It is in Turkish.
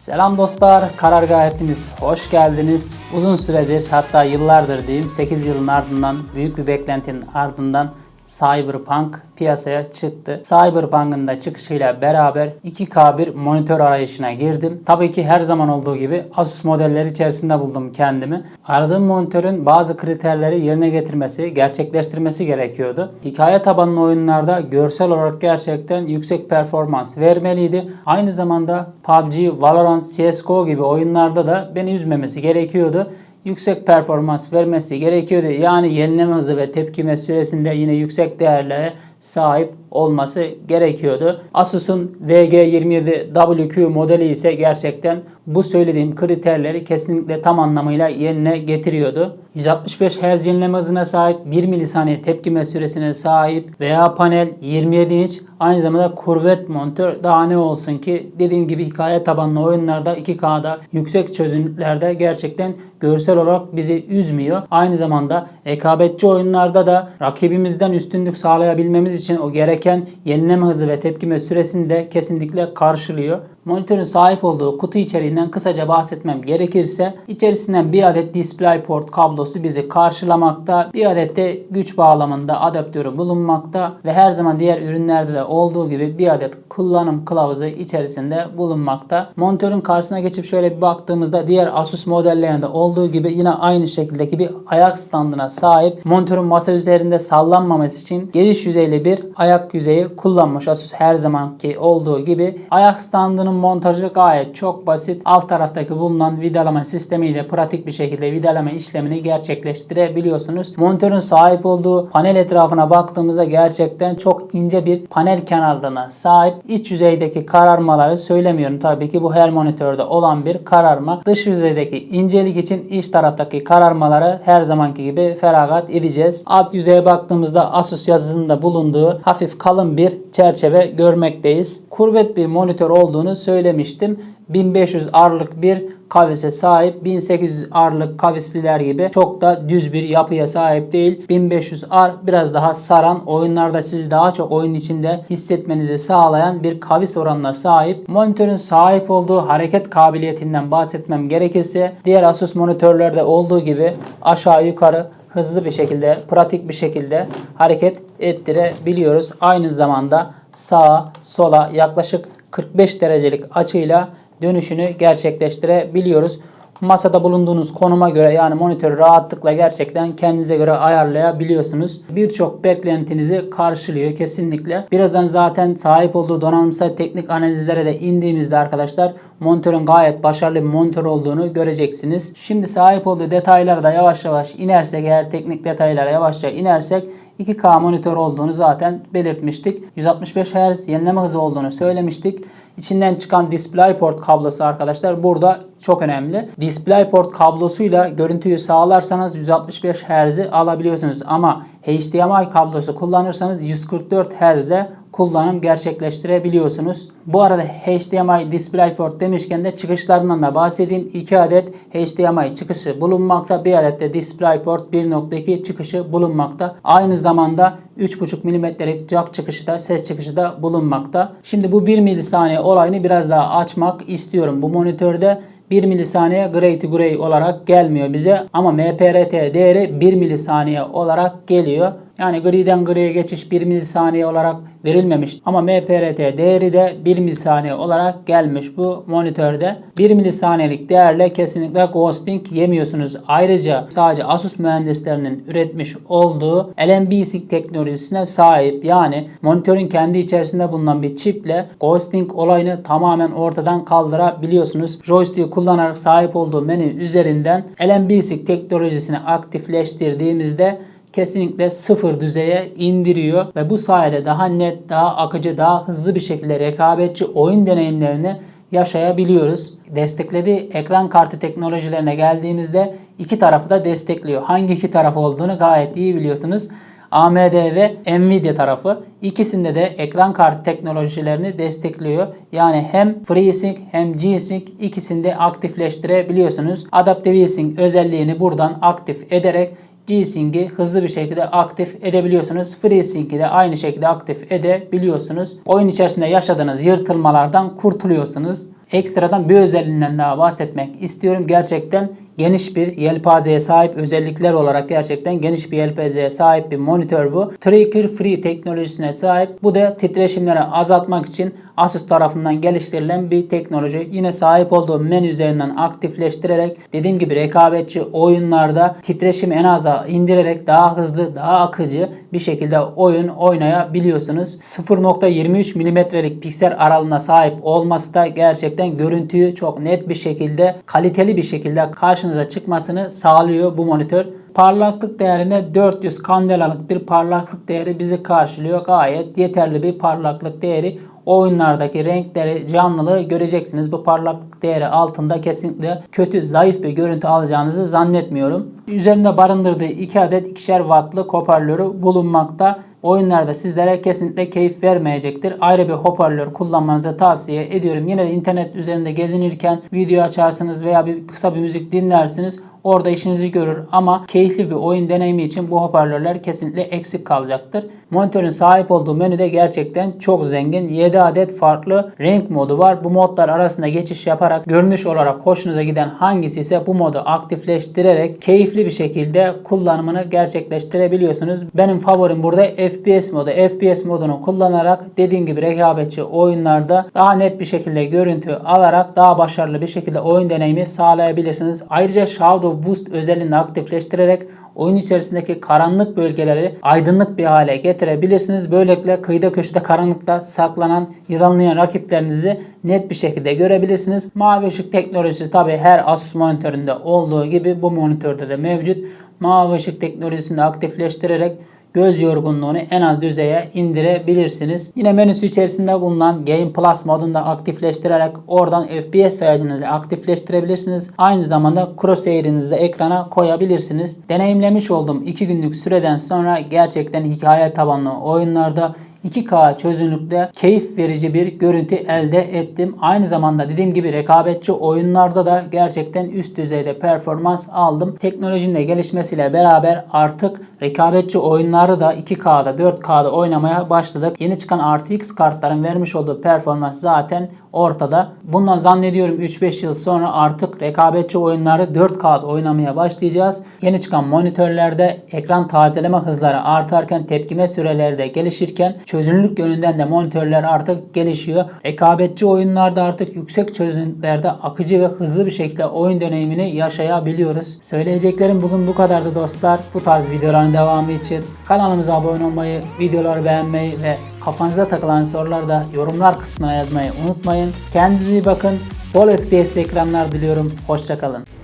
Selam dostlar, Karargah hepiniz hoş geldiniz. Uzun süredir hatta yıllardır diyeyim 8 yılın ardından büyük bir beklentinin ardından Cyberpunk piyasaya çıktı. Cyberpunk'ın da çıkışıyla beraber 2K bir monitör arayışına girdim. Tabii ki her zaman olduğu gibi Asus modelleri içerisinde buldum kendimi. Aradığım monitörün bazı kriterleri yerine getirmesi, gerçekleştirmesi gerekiyordu. Hikaye tabanlı oyunlarda görsel olarak gerçekten yüksek performans vermeliydi. Aynı zamanda PUBG, Valorant, CSGO gibi oyunlarda da beni üzmemesi gerekiyordu yüksek performans vermesi gerekiyordu. Yani yenileme hızı ve tepkime süresinde yine yüksek değerlere sahip olması gerekiyordu. Asus'un VG27WQ modeli ise gerçekten bu söylediğim kriterleri kesinlikle tam anlamıyla yerine getiriyordu. 165 Hz yenileme hızına sahip, 1 milisaniye tepkime süresine sahip veya panel 27 inç aynı zamanda kurvet monitör daha ne olsun ki dediğim gibi hikaye tabanlı oyunlarda 2K'da yüksek çözünürlüklerde gerçekten görsel olarak bizi üzmüyor. Aynı zamanda rekabetçi oyunlarda da rakibimizden üstünlük sağlayabilmemiz için o gereken yenileme hızı ve tepkime süresini de kesinlikle karşılıyor. Monitörün sahip olduğu kutu içeriğinden kısaca bahsetmem gerekirse içerisinden bir adet DisplayPort kablosu bizi karşılamakta. Bir adet de güç bağlamında adaptörü bulunmakta ve her zaman diğer ürünlerde de olduğu gibi bir adet kullanım kılavuzu içerisinde bulunmakta. Monitörün karşısına geçip şöyle bir baktığımızda diğer Asus modellerinde olduğu gibi yine aynı şekildeki bir ayak standına sahip. Monitörün masa üzerinde sallanmaması için geniş yüzeyli bir ayak yüzeyi kullanmış Asus her zamanki olduğu gibi. Ayak standının montajı gayet çok basit. Alt taraftaki bulunan vidalama sistemiyle pratik bir şekilde vidalama işlemini gerçekleştirebiliyorsunuz. Monitörün sahip olduğu panel etrafına baktığımızda gerçekten çok ince bir panel kenarlığına sahip. İç yüzeydeki kararmaları söylemiyorum tabii ki bu her monitörde olan bir kararma. Dış yüzeydeki incelik için iç taraftaki kararmaları her zamanki gibi feragat edeceğiz. Alt yüzeye baktığımızda Asus yazısında bulunduğu hafif kalın bir çerçeve görmekteyiz. Kurvet bir monitör olduğunu söylemiştim. 1500 ağırlık bir kavise sahip. 1800 ağırlık kavisliler gibi çok da düz bir yapıya sahip değil. 1500 ağır biraz daha saran oyunlarda sizi daha çok oyun içinde hissetmenizi sağlayan bir kavis oranına sahip. Monitörün sahip olduğu hareket kabiliyetinden bahsetmem gerekirse diğer Asus monitörlerde olduğu gibi aşağı yukarı hızlı bir şekilde, pratik bir şekilde hareket ettirebiliyoruz. Aynı zamanda sağa, sola yaklaşık 45 derecelik açıyla dönüşünü gerçekleştirebiliyoruz. Masada bulunduğunuz konuma göre yani monitörü rahatlıkla gerçekten kendinize göre ayarlayabiliyorsunuz. Birçok beklentinizi karşılıyor kesinlikle. Birazdan zaten sahip olduğu donanımsal teknik analizlere de indiğimizde arkadaşlar monitörün gayet başarılı bir monitör olduğunu göreceksiniz. Şimdi sahip olduğu detaylara da yavaş yavaş inersek eğer teknik detaylara yavaşça inersek 2K monitör olduğunu zaten belirtmiştik. 165 Hz yenileme hızı olduğunu söylemiştik. İçinden çıkan DisplayPort kablosu arkadaşlar burada çok önemli. DisplayPort kablosuyla görüntüyü sağlarsanız 165 Hz'i alabiliyorsunuz ama HDMI kablosu kullanırsanız 144 Hz'de kullanım gerçekleştirebiliyorsunuz. Bu arada HDMI DisplayPort demişken de çıkışlarından da bahsedeyim. 2 adet HDMI çıkışı bulunmakta. Bir adet de DisplayPort 1.2 çıkışı bulunmakta. Aynı zamanda 3.5 mm'lik jack çıkışı da ses çıkışı da bulunmakta. Şimdi bu 1 milisaniye olayını biraz daha açmak istiyorum. Bu monitörde 1 milisaniye gray to gray olarak gelmiyor bize ama MPRT değeri 1 milisaniye olarak geliyor. Yani griden griye geçiş 1 milisaniye olarak verilmemiş ama MPRT değeri de 1 milisaniye olarak gelmiş bu monitörde. 1 milisaniyelik değerle kesinlikle ghosting yemiyorsunuz. Ayrıca sadece Asus mühendislerinin üretmiş olduğu LNB-Sync teknolojisine sahip. Yani monitörün kendi içerisinde bulunan bir çiple ghosting olayını tamamen ortadan kaldırabiliyorsunuz. Joystick'i kullanarak sahip olduğu menü üzerinden LNB-Sync teknolojisini aktifleştirdiğimizde kesinlikle sıfır düzeye indiriyor ve bu sayede daha net, daha akıcı, daha hızlı bir şekilde rekabetçi oyun deneyimlerini yaşayabiliyoruz. Desteklediği ekran kartı teknolojilerine geldiğimizde iki tarafı da destekliyor. Hangi iki taraf olduğunu gayet iyi biliyorsunuz. AMD ve Nvidia tarafı ikisinde de ekran kartı teknolojilerini destekliyor. Yani hem FreeSync hem G-Sync ikisini aktifleştirebiliyorsunuz. Adaptive Sync özelliğini buradan aktif ederek G-Sync'i hızlı bir şekilde aktif edebiliyorsunuz. FreeSync'i de aynı şekilde aktif edebiliyorsunuz. Oyun içerisinde yaşadığınız yırtılmalardan kurtuluyorsunuz. ekstradan bir özelliğinden daha bahsetmek istiyorum. Gerçekten geniş bir yelpazeye sahip özellikler olarak gerçekten geniş bir yelpazeye sahip bir monitör bu. Trigger Free teknolojisine sahip. Bu da titreşimleri azaltmak için Asus tarafından geliştirilen bir teknoloji. Yine sahip olduğu menü üzerinden aktifleştirerek dediğim gibi rekabetçi oyunlarda titreşimi en aza indirerek daha hızlı, daha akıcı bir şekilde oyun oynayabiliyorsunuz. 0.23 milimetrelik piksel aralığına sahip olması da gerçekten görüntüyü çok net bir şekilde, kaliteli bir şekilde karşınıza çıkmasını sağlıyor bu monitör. Parlaklık değerinde 400 kandelalık bir parlaklık değeri bizi karşılıyor. Gayet yeterli bir parlaklık değeri. Oyunlardaki renkleri, canlılığı göreceksiniz. Bu parlaklık değeri altında kesinlikle kötü, zayıf bir görüntü alacağınızı zannetmiyorum. Üzerinde barındırdığı 2 adet 2'şer wattlık hoparlörü bulunmakta. Oyunlarda sizlere kesinlikle keyif vermeyecektir. Ayrı bir hoparlör kullanmanızı tavsiye ediyorum. Yine de internet üzerinde gezinirken video açarsınız veya bir kısa bir müzik dinlersiniz. Orada işinizi görür ama keyifli bir oyun deneyimi için bu hoparlörler kesinlikle eksik kalacaktır. Monitörün sahip olduğu menüde gerçekten çok zengin. 7 adet farklı renk modu var. Bu modlar arasında geçiş yaparak görünüş olarak hoşunuza giden hangisi ise bu modu aktifleştirerek keyifli bir şekilde kullanımını gerçekleştirebiliyorsunuz. Benim favorim burada FPS modu. FPS modunu kullanarak dediğim gibi rekabetçi oyunlarda daha net bir şekilde görüntü alarak daha başarılı bir şekilde oyun deneyimi sağlayabilirsiniz. Ayrıca Shadow Boost özelliğini aktifleştirerek oyun içerisindeki karanlık bölgeleri aydınlık bir hale getirebilirsiniz. Böylelikle kıyıda köşede karanlıkta saklanan, yılanlayan rakiplerinizi net bir şekilde görebilirsiniz. Mavi ışık teknolojisi tabi her Asus monitöründe olduğu gibi bu monitörde de mevcut. Mavi ışık teknolojisini aktifleştirerek göz yorgunluğunu en az düzeye indirebilirsiniz. Yine menüsü içerisinde bulunan Game Plus modunda aktifleştirerek oradan FPS sayacınızı aktifleştirebilirsiniz. Aynı zamanda crosshair'inizi de ekrana koyabilirsiniz. Deneyimlemiş olduğum 2 günlük süreden sonra gerçekten hikaye tabanlı oyunlarda 2K çözünürlükte keyif verici bir görüntü elde ettim. Aynı zamanda dediğim gibi rekabetçi oyunlarda da gerçekten üst düzeyde performans aldım. Teknolojinin de gelişmesiyle beraber artık rekabetçi oyunları da 2K'da 4K'da oynamaya başladık. Yeni çıkan RTX kartların vermiş olduğu performans zaten ortada. Bundan zannediyorum 3-5 yıl sonra artık rekabetçi oyunları 4K'da oynamaya başlayacağız. Yeni çıkan monitörlerde ekran tazeleme hızları artarken tepkime süreleri de gelişirken çözünürlük yönünden de monitörler artık gelişiyor. Rekabetçi oyunlarda artık yüksek çözünürlüklerde akıcı ve hızlı bir şekilde oyun deneyimini yaşayabiliyoruz. Söyleyeceklerim bugün bu kadardı dostlar. Bu tarz videoların devamı için kanalımıza abone olmayı, videoları beğenmeyi ve kafanıza takılan soruları da yorumlar kısmına yazmayı unutmayın. Kendinize iyi bakın. Bol FPS'li ekranlar diliyorum. Hoşçakalın.